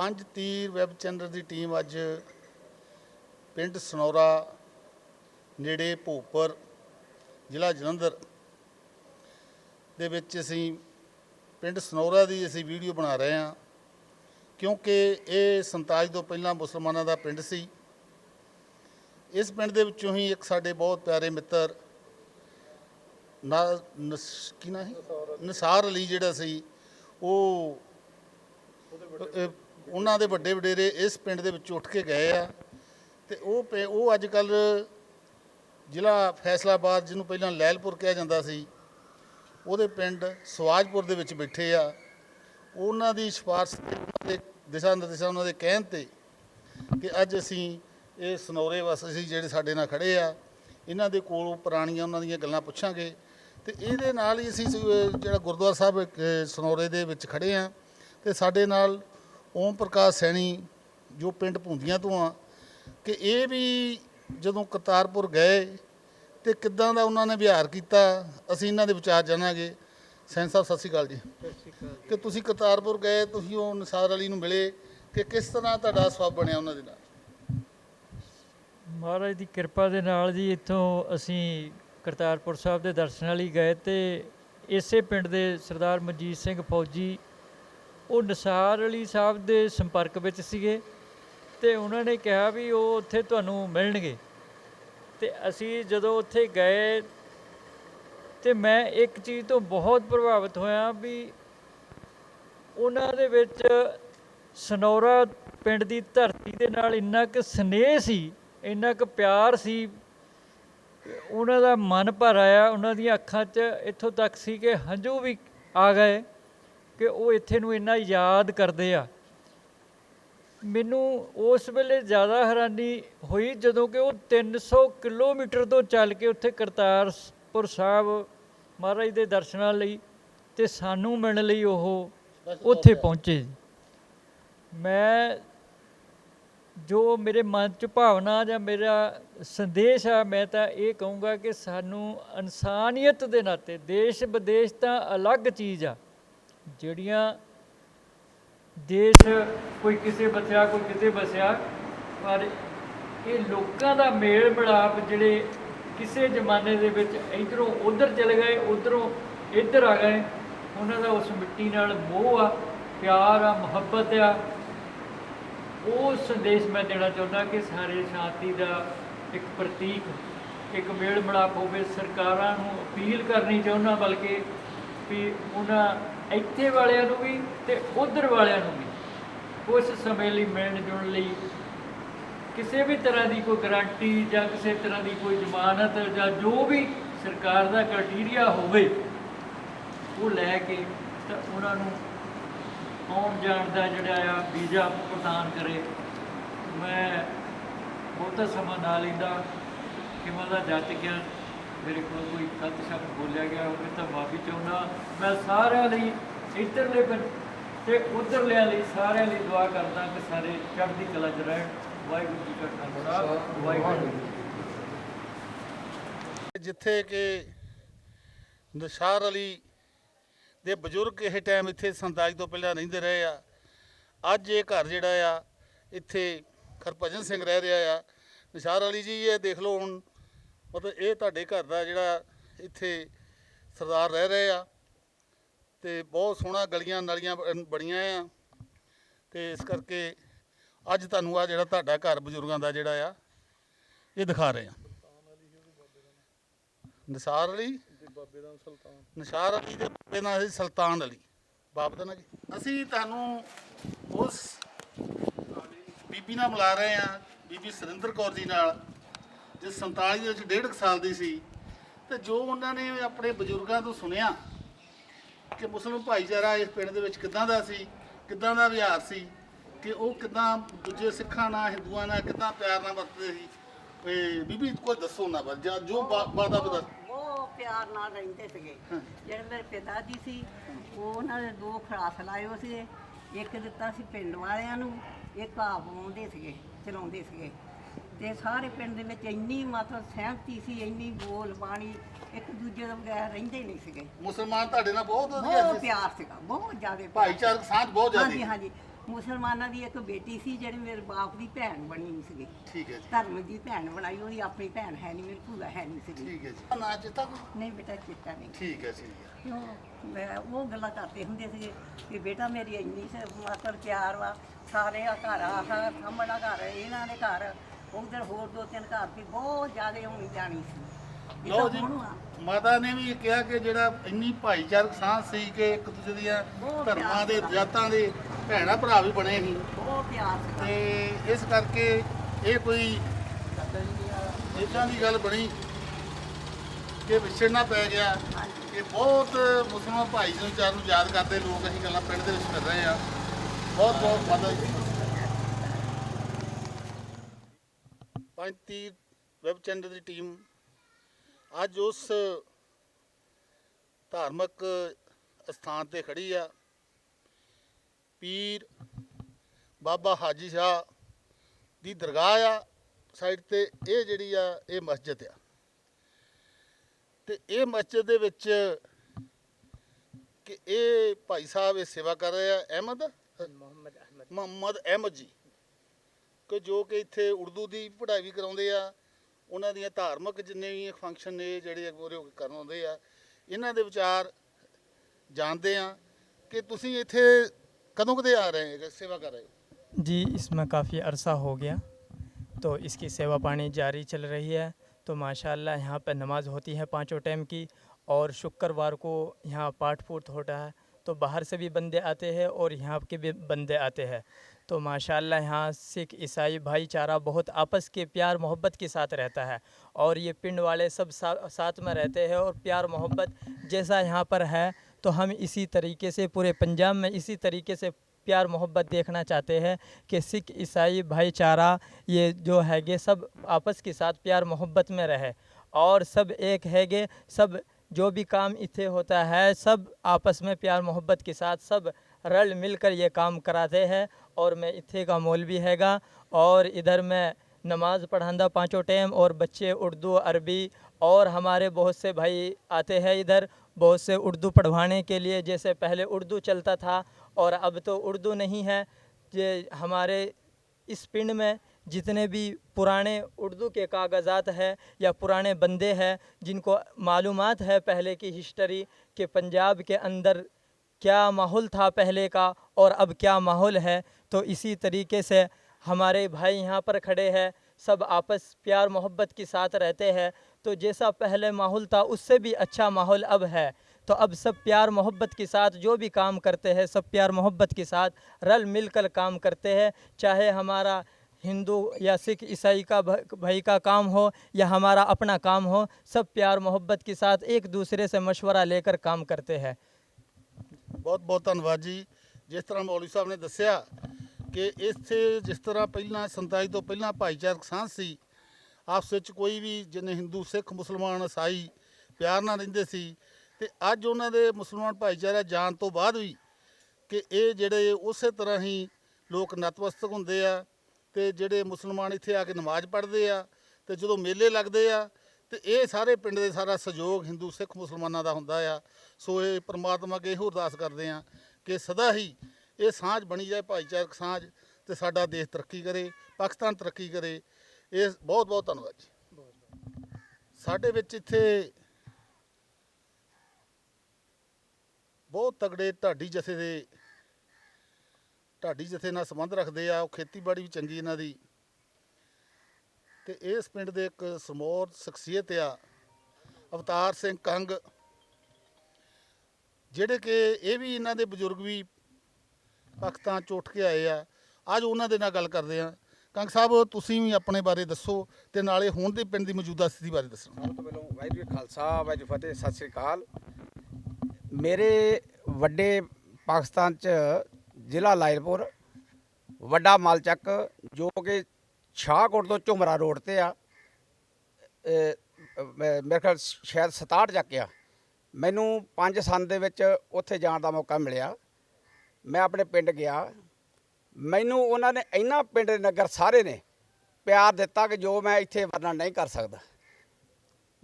ਪੰਜ ਤੀਰ web channel ਦੀ team ਅੱਜ ਪਿੰਡ ਸਨੌਰਾ ਨੇੜੇ ਭੋਪਰ ਜ਼ਿਲ੍ਹਾ ਜਲੰਧਰ ਦੇ ਵਿੱਚ ਅਸੀਂ ਪਿੰਡ ਸਨੌਰਾ ਦੀ ਅਸੀਂ ਵੀਡੀਓ ਬਣਾ ਰਹੇ ਹਾਂ। ਕਿਉਂਕਿ ਇਹ 47 ਤੋਂ ਪਹਿਲਾਂ ਮੁਸਲਮਾਨਾਂ ਦਾ ਪਿੰਡ ਸੀ। ਇਸ ਪਿੰਡ ਦੇ ਵਿੱਚੋਂ ਹੀ ਇੱਕ ਸਾਡੇ ਬਹੁਤ ਪਿਆਰੇ ਮਿੱਤਰ ਨਾ ਕੀ ਨਾ ਹੈ? ਨਸਾਰ ਅਲੀ। ਜਿਹੜਾ ਸੀ ਉਹ ਉਹਨਾਂ ਦੇ ਵੱਡੇ ਵਡੇਰੇ ਇਸ ਪਿੰਡ ਦੇ ਵਿੱਚ ਉੱਠ ਕੇ ਗਏ ਆ ਤੇ ਉਹ ਪਿੰ- ਉਹ ਅੱਜ ਕੱਲ ਜ਼ਿਲ੍ਹਾ ਫੈਸਲਾਬਾਦ ਜਿਹਨੂੰ ਪਹਿਲਾਂ ਲੈਲਪੁਰ ਕਿਹਾ ਜਾਂਦਾ ਸੀ ਉਹਦੇ ਪਿੰਡ ਸਵਾਜਪੁਰ ਦੇ ਵਿੱਚ ਬੈਠੇ ਆ। ਉਹਨਾਂ ਦੀ ਸਿਫਾਰਸ਼ ਤੇ ਉਹਨਾਂ ਦੇ ਦਿਸ਼ਾ ਨਿਰਦੇਸ਼ਾਂ ਉਹਨਾਂ ਦੇ ਕਹਿਣ ਤੇ ਕਿ ਅੱਜ ਅਸੀਂ ਇਹ ਸਨੌਰੇ ਵਾਸੀ ਜਿਹੜੇ ਸਾਡੇ ਨਾਲ ਖੜੇ ਆ ਇਹਨਾਂ ਦੇ ਕੋਲੋਂ ਪੁਰਾਣੀਆਂ ਉਹਨਾਂ ਦੀਆਂ ਗੱਲਾਂ ਪੁੱਛਾਂਗੇ ਤੇ ਇਹਦੇ ਨਾਲ ਹੀ ਅਸੀਂ ਸ- ਜਿਹੜਾ ਗੁਰਦੁਆਰਾ ਸਾਹਿਬ ਅਹ, ਸਨੌਰੇ ਦੇ ਵਿੱਚ ਖੜੇ ਆ ਤੇ ਸਾਡੇ ਨਾਲ ਓਮ ਪ੍ਰਕਾਸ਼ ਸੈਣੀ ਜੋ ਪਿੰਡ ਭੁੰਦੀਆਂ ਤੋਂ ਆ ਕਿ ਇਹ ਵੀ ਜਦੋਂ ਕਰਤਾਰਪੁਰ ਗਏ ਤੇ ਕਿੱਦਾਂ ਦਾ ਉਹਨਾਂ ਨੇ ਵਿਹਾਰ ਕੀਤਾ ਅਸੀਂ ਇਹਨਾਂ ਦੇ ਵਿਚਾਰ ਜਾਣਾਂਗੇ। ਸੈਨ ਸਾਹਿਬ ਸਤਿ ਸ਼੍ਰੀ ਅਕਾਲ ਜੀ। ਕਿ ਤੁਸੀਂ ਕਰਤਾਰਪੁਰ ਗਏ ਤੁਸੀਂ ਉਹ ਨਸਾਰ ਅਲੀ ਨੂੰ ਮਿਲੇ ਕਿ ਕਿਸ ਤਰ੍ਹਾਂ ਤੁਹਾਡਾ ਸਵਾਬ ਬਣਿਆ ਉਹਨਾਂ ਦੇ ਨਾਲ? ਮਹਾਰਾਜ ਦੀ ਕਿਰਪਾ ਦੇ ਨਾਲ ਜੀ ਇੱਥੋਂ ਅਸੀਂ ਕਰਤਾਰਪੁਰ ਸਾਹਿਬ ਦੇ ਦਰਸ਼ਨਾਂ ਲਈ ਗਏ ਤੇ ਇਸੇ ਪਿੰਡ ਦੇ ਸਰਦਾਰ ਮਨਜੀਤ ਸਿੰਘ ਫੌਜੀ ਉਹ ਨਸਾਰ ਅਲੀ ਸਾਹਿਬ ਦੇ ਸੰਪਰਕ ਵਿੱਚ ਸੀਗੇ ਤੇ ਉਹਨਾਂ ਨੇ ਕਿਹਾ ਵੀ ਉਹ ਉੱਥੇ ਤੁਹਾਨੂੰ ਮਿਲਣਗੇ। ਤੇ ਅਸੀਂ ਜਦੋਂ ਉੱਥੇ ਗਏ ਤੇ ਮੈਂ ਇੱਕ ਚੀਜ਼ ਤੋਂ ਬਹੁਤ ਪ੍ਰਭਾਵਿਤ ਹੋਇਆ ਵੀ ਉਹਨਾਂ ਦੇ ਵਿੱਚ ਸਨੌਰਾ ਪਿੰਡ ਦੀ ਧਰਤੀ ਦੇ ਨਾਲ ਇੰਨਾ ਕੁ ਸਨੇਹ ਸੀ, ਇੰਨਾ ਕੁ ਪਿਆਰ ਸੀ, ਉਹਨਾਂ ਦਾ ਮਨ ਭਰ ਆਇਆ, ਉਹਨਾਂ ਦੀਆਂ ਅੱਖਾਂ 'ਚ ਇੱਥੋਂ ਤੱਕ ਸੀ ਕਿ ਹੰਝੂ ਵੀ ਆ ਗਏ। ਕਿ ਉਹ ਇੱਥੇ ਨੂੰ ਇੰਨਾ ਯਾਦ ਕਰਦੇ ਆ। ਮੈਨੂੰ ਉਸ ਵੇਲੇ ਜ਼ਿਆਦਾ ਹੈਰਾਨੀ ਹੋਈ ਜਦੋਂ ਕਿ ਉਹ 300 ਕਿਲੋਮੀਟਰ ਤੋਂ ਚੱਲ ਕੇ ਉੱਥੇ ਕਰਤਾਰਪੁਰ ਸਾਹਿਬ ਮਹਾਰਾਜ ਦੇ ਦਰਸ਼ਨਾਂ ਲਈ ਤੇ ਸਾਨੂੰ ਮਿਲਣ ਲਈ ਉਹ ਉੱਥੇ ਪਹੁੰਚੇ। ਮੈਂ ਜੋ ਮੇਰੇ ਮਨ ਚ ਭਾਵਨਾ ਜਾਂ ਮੇਰਾ ਸੰਦੇਸ਼ ਆ ਮੈਂ ਤਾਂ ਇਹ ਕਹੂੰਗਾ ਕਿ ਸਾਨੂੰ ਇਨਸਾਨੀਅਤ ਦੇ ਨਾਤੇ ਦੇਸ਼ ਵਿਦੇਸ਼ ਤਾਂ ਅਲੱਗ ਚੀਜ਼ ਆ। ਜਿਹੜੀਆਂ ਦੇਸ਼ ਕੋਈ ਕਿਸੇ ਬਸਿਆ, ਕੋਈ ਕਿਸੇ ਬਸਿਆ, ਪਰ ਇਹ ਲੋਕਾਂ ਦਾ ਮੇਲ ਮਿਲਾਪ ਜਿਹੜੇ ਕਿਸੇ ਜ਼ਮਾਨੇ ਦੇ ਵਿੱਚ ਇਧਰੋਂ ਉਧਰ ਚਲੇ ਗਏ, ਉਧਰੋਂ ਇੱਧਰ ਆ ਗਏ, ਉਹਨਾਂ ਦਾ ਉਸ ਮਿੱਟੀ ਨਾਲ ਮੋਹ ਆ, ਪਿਆਰ ਆ, ਮੁਹੱਬਤ ਆ। ਉਹ ਸੰਦੇਸ਼ ਮੈਂ ਦੇਣਾ ਚਾਹੁੰਦਾ ਕਿ ਸਾਰੇ ਸ਼ਾਂਤੀ ਦਾ ਇੱਕ ਪ੍ਰਤੀਕ, ਇੱਕ ਮੇਲ ਮਿਲਾਪ ਹੋਵੇ। ਸਰਕਾਰਾਂ ਨੂੰ ਅਪੀਲ ਕਰਨੀ ਚਾਹੁੰਦਾ, ਬਲਕਿ ਵੀ ਉਹਨਾਂ ਇੱਥੇ ਵਾਲਿਆਂ ਨੂੰ ਵੀ ਤੇ ਉਧਰ ਵਾਲਿਆਂ ਨੂੰ ਵੀ। ਉਸ ਸਮੇਂ ਲਈ ਮਿਲਣ ਜੁਣ ਲਈ ਕਿਸੇ ਵੀ ਤਰ੍ਹਾਂ ਦੀ ਕੋਈ ਗਾਰੰਟੀ ਜਾਂ ਕਿਸੇ ਤਰ੍ਹਾਂ ਦੀ ਕੋਈ ਜ਼ਮਾਨਤ ਜਾਂ ਜੋ ਵੀ ਸਰਕਾਰ ਦਾ ਕ੍ਰਾਈਟੇਰੀਆ ਹੋਵੇ, ਉਹ ਲੈ ਕੇ ਤਾਂ ਉਹਨਾਂ ਨੂੰ ਆਉਣ ਜਾਣ ਦਾ ਜਿਹੜਾ ਆ ਵੀਜ਼ਾ ਪ੍ਰਦਾਨ ਕਰੇ। ਮੈਂ ਬਹੁਤਾ ਸਮਾਂ ਨਾ ਲੈਂਦਾ ਕਿ ਮੈਂ ਦਾ ਜੱਜ ਗਿਆ ਮੇਰੇ ਕੋਲ ਕੋਈ ਗਲਤ ਸ਼ਬਦ ਬੋਲਿਆ ਗਿਆ ਹੋਵੇ ਤਾਂ ਮਾਫੀ ਚਾਹੁੰਦਾ ਮੈਂ ਸਾਰਿਆਂ ਲਈ ਇੱਧਰਲੇ ਤੇ ਉਧਰਲਿਆਂ ਲਈ ਸਾਰਿਆਂ ਲਈ ਦੁਆ ਕਰਦਾ ਕਿ ਸਾਰੇ ਚੜ੍ਹਦੀ ਕਲਾ 'ਚ ਰਹਿਣ। ਵਾਹਿਗੁਰੂ ਜੀ ਕਾ ਖਾਲਸਾ, ਵਾਹਿਗੁਰੂ ਜਿੱਥੇ ਕਿ ਨਸ਼ਾਰ ਅਲੀ ਦੇ ਬਜ਼ੁਰਗ ਇਹ ਟਾਈਮ ਇੱਥੇ 47 ਤੋਂ ਪਹਿਲਾਂ ਰਹਿੰਦੇ ਰਹੇ ਆ। ਅੱਜ ਇਹ ਘਰ ਜਿਹੜਾ ਆ, ਇੱਥੇ ਖਰਭਜਨ ਸਿੰਘ ਰਹਿ ਰਿਹਾ ਆ। ਨਸ਼ਾਰ ਅਲੀ ਜੀ, ਇਹ ਦੇਖ ਲਓ ਹੁਣ ਮਤਲਬ ਇਹ ਤੁਹਾਡੇ ਘਰ ਦਾ ਜਿਹੜਾ ਇੱਥੇ ਸਰਦਾਰ ਰਹਿ ਰਹੇ ਆ ਤੇ ਬਹੁਤ ਸੋਹਣਾ ਗਲੀਆਂ ਨਾਲੀਆਂ ਬਣ- ਬਣੀਆਂ ਆ ਤੇ ਇਸ ਕਰਕੇ ਅੱਜ ਤੁਹਾਨੂੰ ਆ ਜਿਹੜਾ ਤੁਹਾਡਾ ਘਰ ਬਜ਼ੁਰਗਾਂ ਦਾ ਜਿਹੜਾ ਆ, ਇਹ ਦਿਖਾ ਰਹੇ ਆ। ਨਿਸਾਰ ਅਲੀ? ਬਾਬੇ ਦਾ ਸੁਲਤਾਨ ਨਿਸ਼ਾਰ ਅਲੀ ਦੇ ਬਾਬੇ ਦਾ ਸੀ, ਸੁਲਤਾਨ ਅਲੀ। ਬਾਪ ਦਾ ਨਾ ਕੀ? ਅਸੀਂ ਤੁਹਾਨੂੰ ਉਸ ਬੀਬੀ ਨਾਲ ਮਿਲਾ ਰਹੇ ਹਾਂ ਬੀਬੀ ਸੁਰਿੰਦਰ ਕੌਰ ਜੀ ਨਾਲ। ਜੋ 47 ਦੇ ਵਿੱਚ ਡੇਢ ਸਾਲ ਦੀ ਸੀ ਤੇ ਜੋ ਉਹਨਾਂ ਨੇ ਆਪਣੇ ਬਜ਼ੁਰਗਾਂ ਤੋਂ ਸੁਣਿਆ ਕਿ ਮੁਸਲਮਾਨ ਭਾਈਚਾਰਾ ਇਸ ਪਿੰਡ ਦੇ ਵਿੱਚ ਕਿੱਦਾਂ ਦਾ ਸੀ ਕਿੱਦਾਂ ਦਾ ਵਿਹਾਰ ਸੀ ਕਿ ਉਹ ਕਿੱਦਾਂ ਦੂਜੇ ਸਿੱਖਾਂ ਨਾਲ ਹਿੰਦੂਆਂ ਨਾਲ ਕਿੱਦਾਂ ਪਿਆਰ ਨਾਲ ਵਰਤਦੇ ਸੀ ਤੇ ਬੀਬੀ ਕੋਈ ਦੱਸੋ ਨਾ ਬਸ ਜਾਂ ਜੋ ਬਾਦਾ ਬਦਾ ਬਹੁਤ ਪਿਆਰ ਨਾਲ ਰਹਿੰਦੇ ਸੀਗੇ। ਜਿਹੜੇ ਮੇਰੇ ਪਿਤਾ ਜੀ ਸੀ ਉਹ ਉਹਨਾਂ ਦੇ ਦੋ ਖਰਾਸ ਲਾਏ ਹੋਏ ਸੀਗੇ ਇੱਕ ਦਿੱਤਾ ਸੀ ਪਿੰਡ ਵਾਲਿਆਂ ਨੂੰ ਇੱਕ ਆਪ ਆਉਂਦੇ ਸੀਗੇ ਚਲਾਉਂਦੇ ਸੀਗੇ। ਤੇ ਸਾਰੇ ਪਿੰਡ ਦੇ ਵਿੱਚ ਇੰਨੀ ਮਤਲਬ ਸਹਿਮਤੀ ਸੀ ਇੰਨੀ ਬੋਲ ਬਾਣੀ ਇੱਕ ਦੂਜੇ ਤੋਂ ਬਗੈਰ ਰਹਿੰਦੇ ਨਹੀਂ ਸੀਗੇ। ਮੁਸਲਮਾਨ ਤੁਹਾਡੇ ਨਾਲ ਬਹੁਤ ਵਧੀਆ ਬਹੁਤ ਪਿਆਰ ਸੀਗਾ ਬਹੁਤ ਜ਼ਿਆਦਾ ਪਿਆਰ। ਭਾਈਚਾਰਕ ਸਾਂਝ ਬਹੁਤ ਹਾਂਜੀ ਜ਼ਿਆਦਾ ਹਾਂਜੀ। ਮੁਸਲਮਾਨਾਂ ਦੀ ਇੱਕ ਬੇਟੀ ਸੀ ਜਿਹੜੀ ਮੇਰੇ ਬਾਪ ਦੀ ਭੈਣ ਬਣੀ ਸੀਗੀ। ਠੀਕ ਹੈ ਜੀ। ਧਰਮ ਦੀ ਭੈਣ ਬਣਾਈ ਉਹਦੀ ਆਪਣੀ ਭੈਣ ਹੈ ਨਹੀਂ ਮੇਰੀ ਭੂਆ ਹੈ ਨਹੀਂ ਸੀਗੀ। ਠੀਕ ਹੈ ਜੀ। ਨਾ ਚਿੱਤਾ ਕੋਈ? ਨਹੀਂ ਬੇਟਾ ਚਿੱਤਾ ਨਹੀਂ। ਠੀਕ ਹੈ ਜੀ ਕਿਉਂ? ਮੈਂ ਉਹ ਗੱਲਾਂ ਕਰਦੇ ਹੁੰਦੇ ਸੀਗੇ ਕਿ ਬੇਟਾ ਮੇਰੀ ਇੰਨੀ ਸ ਮਾਤਰ ਪਿਆਰ ਵਾ ਸਾਰੇ ਆ ਘਰ ਆ ਸਾਹਮਣਾ ਘਰ ਇਹਨਾਂ ਦੇ ਘਰ। ਉਧਰ ਹੋਰ ਦੋ ਤਿੰਨ ਘਰ ਸੀ ਬਹੁਤ ਜ਼ਿਆਦਾ ਹੋਣੀ ਜਾਣੀ ਸੀ। ਤਾਂ ਜੀ। ਮਾਤਾ ਨੇ ਵੀ ਕਿਹਾ ਕਿ ਜਿਹੜਾ ਇੰਨੀ ਭਾਈਚਾਰਕ ਸਾਂਝ ਸੀ ਕਿ ਇੱਕ ਦੂਜੇ ਦੀਆਂ ਧਰਮਾਂ ਦੇ ਜਾਤਾਂ ਦੇ ਭੈਣਾਂ ਭਰਾ ਵੀ ਬਣੇ ਸੀ। ਬਹੁਤ ਪਿਆਰ ਸੀ। ਤੇ ਇਸ ਕਰਕੇ ਇਹ ਕੋਈ ਇਦਾਂ ਦੀ ਗੱਲ ਬਣੀ ਕਿ ਵਿਛੜਨਾ ਪੈ ਗਿਆ। ਕਿ ਬਹੁਤ ਮੁਸਲਮਾਨ ਭਾਈਚਾਰੇ ਨੂੰ ਯਾਦ ਕਰਦੇ ਲੋਕ ਅਸੀਂ ਗੱਲਾਂ ਪਿੰਡ ਦੇ ਵਿੱਚ ਕਰ ਰਹੇ ਆ ਬਹੁਤ ਬਹੁਤ ਮਦਦ 35 ਵੈਬ ਚੈਨਲ ਦੀ ਟੀਮ ਅੱਜ ਉਸ ਧਾਰਮਿਕ ਸਥਾਨ ਤੇ ਖੜੀ ਆ। ਪੀਰ ਬਾਬਾ ਹਾਜੀ ਸ਼ਾਹ ਦੀ ਦਰਗਾਹ ਆ ਸਾਈਡ ਤੇ ਇਹ ਜਿਹੜੀ ਆ ਇਹ ਮਸਜਿਦ ਆ। ਤੇ ਇਹ ਮਸਜਿਦ ਦੇ ਵਿੱਚ ਕਿ ਇਹ ਭਾਈ ਸਾਹਿਬ ਇਹ ਸੇਵਾ ਕਰ ਰਹੇ ਆ ਅਹਿਮਦ? ਮੁਹੰਮਦ ਅਹਿਮਦ। ਮੁਹੰਮਦ ਅਹਿਮਦ ਜੀ। ਕਿ ਜੋ ਕਿ ਇੱਥੇ ਉਰਦੂ ਦੀ ਪੜ੍ਹਾਈ ਵੀ ਕਰਾਉਂਦੇ ਆ ਉਹਨਾਂ ਦੀਆਂ ਧਾਰਮਿਕ ਜਿੰਨੇ ਵੀ ਫੰਕਸ਼ਨ ਨੇ ਜਿਹੜੇ ਅਗੋਰੇ ਹੋ ਕੇ ਕਰਨ ਆਉਂਦੇ ਆ ਇਹਨਾਂ ਦੇ ਵਿਚਾਰ ਜਾਣਦੇ ਆ ਕਿ ਤੁਸੀਂ ਇੱਥੇ ਕਦੋਂ ਕਦੇ ਆ ਰਹੇ ਹੋ ਸੇਵਾ ਕਰ ਰਹੇ ਹੋ जी इसमें काफ़ी अरसा हो गया तो इसकी सेवा पानी जारी चल रही है तो माशाल्लाह यहाँ पर नमाज होती है पाँचों टाइम की और शुक्रवार को यहाँ पाठ फूट होता है तो बाहर से भी बंदे आते हैं और यहाँ के भी बंदे आते हैं तो माशाल्लाह यहाँ सिख ईसाई भाईचारा बहुत आपस के प्यार मोहब्बत के साथ रहता है। और ये पिंड वाले सब सा, साथ में रहते हैं और प्यार मोहब्बत जैसा यहाँ पर है तो हम इसी तरीके से पूरे पंजाब में इसी तरीके से प्यार मोहब्बत देखना चाहते हैं कि सिख ईसाई भाईचारा ये जो हैगे सब आपस के साथ प्यार मोहब्बत में रहे। और सब एक हैगे सब जो भी काम इथे होता है सब आपस में प्यार मोहब्बत के साथ सब रल मिलकर ये काम कराते हैं और मैं इथे का मौलवी हैगा और इधर मैं नमाज़ पढ़ांदा पाँचों टाइम और बच्चे उर्दू, अरबी और हमारे बहुत से भाई आते हैं इधर, बहुत से उर्दू पढ़वाने के लिए। जैसे पहले उर्दू चलता था और अब तो उर्दू नहीं है। ये हमारे इस पिंड में जितने भी पुराने उर्दू के कागज़ात है या पुराने बंदे हैं, जिनको मालूमात है पहले की हिस्ट्री कि पंजाब के अंदर क्या माहौल था पहले का और अब क्या माहौल है? तो इसी तरीके से हमारे भाई यहाँ पर खड़े हैं, सब आपस प्यार मोहब्बत के साथ रहते हैं। तो जैसा पहले माहौल था, उससे भी अच्छा माहौल अब है। तो अब सब प्यार मोहब्बत के साथ जो भी काम करते हैं, सब प्यार मोहब्बत के साथ रल मिलकर काम करते हैं। चाहे हमारा हिंदू या सिख, ईसाई का भाई का काम हो या हमारा अपना काम हो, सब प्यार मोहब्बत के साथ एक दूसरे से मशवरा लेकर काम करते हैं। ਬਹੁਤ ਬਹੁਤ ਧੰਨਵਾਦ ਜੀ। ਜਿਸ ਤਰ੍ਹਾਂ ਮੌਲਵੀ ਸਾਹਿਬ ਨੇ ਦੱਸਿਆ ਕਿ ਇੱਥੇ ਜਿਸ ਤਰ੍ਹਾਂ ਪਹਿਲਾਂ 47 ਤੋਂ ਪਹਿਲਾਂ ਭਾਈਚਾਰਕ ਸਾਂਝ ਸੀ, ਆਪਸ ਵਿੱਚ ਕੋਈ ਵੀ ਜਿੰਨੇ ਹਿੰਦੂ, ਸਿੱਖ, ਮੁਸਲਮਾਨ ਈਸਾਈ ਪਿਆਰ ਨਾਲ ਰਹਿੰਦੇ ਸੀ ਤੇ ਅੱਜ ਉਹਨਾਂ ਦੇ ਮੁਸਲਮਾਨ ਭਾਈਚਾਰਾ ਜਾਣ ਤੋਂ ਬਾਅਦ ਵੀ ਕਿ ਇਹ ਜਿਹੜੇ ਉਸੇ ਤਰ੍ਹਾਂ ਹੀ ਲੋਕ ਨਤਮਸਤਕ ਹੁੰਦੇ ਆ ਤੇ ਜਿਹੜੇ ਮੁਸਲਮਾਨ ਇੱਥੇ ਆ ਕੇ ਨਮਾਜ਼ ਪੜ੍ਹਦੇ ਆ ਤੇ ਜਦੋਂ ਮੇਲੇ ਲੱਗਦੇ ਆ ਤੇ ਇਹ ਸਾਰੇ ਪਿੰਡ ਦੇ ਸਾਰਾ ਸਹਿਯੋਗ ਹਿੰਦੂ, ਸਿੱਖ, ਮੁਸਲਮਾਨਾਂ ਦਾ ਹੁੰਦਾ ਆ। ਸੋ ਇਹ ਪ੍ਰਮਾਤਮਾ ਅੱਗੇ ਇਹੋ ਅਰਦਾਸ ਕਰਦੇ ਆ ਕਿ ਸਦਾ ਹੀ ਇਹ ਸਾਂਝ ਬਣੀ ਜਾਏ, ਭਾਈਚਾਰਕ ਸਾਂਝ ਤੇ ਸਾਡਾ ਦੇਸ਼ ਤਰੱਕੀ ਕਰੇ, ਪਾਕਿਸਤਾਨ ਤਰੱਕੀ ਕਰੇ। ਇਹ ਬਹੁਤ ਬਹੁਤ ਧੰਨਵਾਦ ਜੀ। ਸਾਡੇ ਵਿੱਚ ਇੱਥੇ ਬਹੁਤ ਤਗੜੇ ਢਾਡੀ ਜਥੇ ਦੇ, ਢਾਡੀ ਜਥੇ ਨਾਲ ਸੰਬੰਧ ਰੱਖਦੇ ਆ। ਉਹ ਖੇਤੀਬਾੜੀ ਵੀ ਚੰਗੀ ਇਹਨਾਂ ਦੀ। ਤੇ ਇਸ ਪਿੰਡ ਦੇ ਇੱਕ ਸਮੋਰ ਸ਼ਖਸੀਅਤ ਆ, ਅਵਤਾਰ ਸਿੰਘ ਕੰਗ, ਜਿਹੜੇ ਕਿ ਇਹ ਵੀ ਇਹਨਾਂ ਦੇ ਬਜ਼ੁਰਗ ਵੀ ਪਾਕਿਸਤਾਨ ਚੋਟ ਕੇ ਆਏ ਆ। ਅੱਜ ਉਹਨਾਂ ਦੇ ਨਾਲ ਗੱਲ ਕਰਦੇ ਆ। ਕੰਗ ਸਾਹਿਬ, ਤੁਸੀਂ ਵੀ ਆਪਣੇ ਬਾਰੇ ਦੱਸੋ ਤੇ ਨਾਲੇ ਹੁਣ ਦੇ ਪਿੰਡ ਦੀ ਮੌਜੂਦਾ ਸਥਿਤੀ ਬਾਰੇ ਦੱਸੋ। ਸਭ ਤੋਂ ਪਹਿਲਾਂ ਵਾਹਿਗੁਰੂ ਜੀ ਖਾਲਸਾ, ਵਾਹਿਗੁਰੂ ਫਤਿਹ, ਸਤਿ ਸ੍ਰੀ ਅਕਾਲ। ਮੇਰੇ ਵੱਡੇ ਪਾਕਿਸਤਾਨ ਚ ਜ਼ਿਲ੍ਹਾ ਲਾਇਲਪੁਰ, ਵੱਡਾ ਮਾਲਚੱਕ, ਜੋ ਕਿ ਸ਼ਾਹਕੋਟ ਤੋਂ ਝੁਮਰਾ ਰੋਡ ਤੇ ਆ। ਮੇਰੇ ਖਿਆਲ ਸ਼ਾਇਦ 67 ਚੱਕ ਆ। ਮੈਨੂੰ 5 ਸਾਲ ਦੇ ਵਿੱਚ ਉੱਥੇ ਜਾਣ ਦਾ ਮੌਕਾ ਮਿਲਿਆ। ਮੈਂ ਆਪਣੇ ਪਿੰਡ ਗਿਆ। ਮੈਨੂੰ ਉਹਨਾਂ ਨੇ ਇੰਨਾ ਪਿੰਡ ਨਗਰ ਸਾਰੇ ਨੇ ਪਿਆਰ ਦਿੱਤਾ ਕਿ ਜੋ ਮੈਂ ਇੱਥੇ ਵਰਣਨ ਨਹੀਂ ਕਰ ਸਕਦਾ।